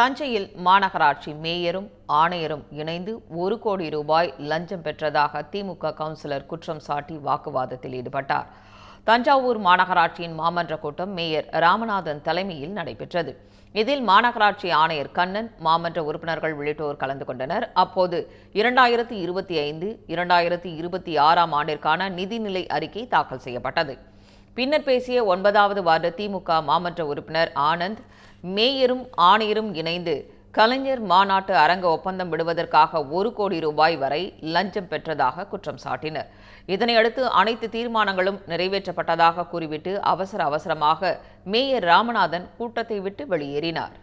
தஞ்சையில் மாநகராட்சி மேயரும் ஆணையரும் இணைந்து ஒரு கோடி ரூபாய் லஞ்சம் பெற்றதாக திமுக கவுன்சிலர் குற்றம் சாட்டி வாக்குவாதத்தில் ஈடுபட்டார். தஞ்சாவூர் மாநகராட்சியின் மாமன்ற கூட்டம் மேயர் ராமநாதன் தலைமையில் நடைபெற்றது. இதில் மாநகராட்சி ஆணையர் கண்ணன் மாமன்ற உறுப்பினர்கள் உள்ளிட்டோர் கலந்து கொண்டனர். அப்போது இரண்டாயிரத்தி இருபத்தி ஐந்து இரண்டாயிரத்தி இருபத்தி ஆறாம் ஆண்டிற்கான நிதிநிலை அறிக்கை தாக்கல் செய்யப்பட்டது. பின்னர் பேசிய ஒன்பதாவது வார்டு திமுக மாமன்ற உறுப்பினர் ஆனந்த் மேயரும் ஆணையரும் இணைந்து கலைஞர் மாநாட்டு அரங்க ஒப்பந்தம் விடுவதற்காக ஒரு கோடி ரூபாய் வரை லஞ்சம் பெற்றதாக குற்றம் சாட்டினர். இதனையடுத்து அனைத்து தீர்மானங்களும் நிறைவேற்றப்பட்டதாக கூறிவிட்டு அவசர அவசரமாக மேயர் ராமநாதன் கூட்டத்தை விட்டு வெளியேறினார்.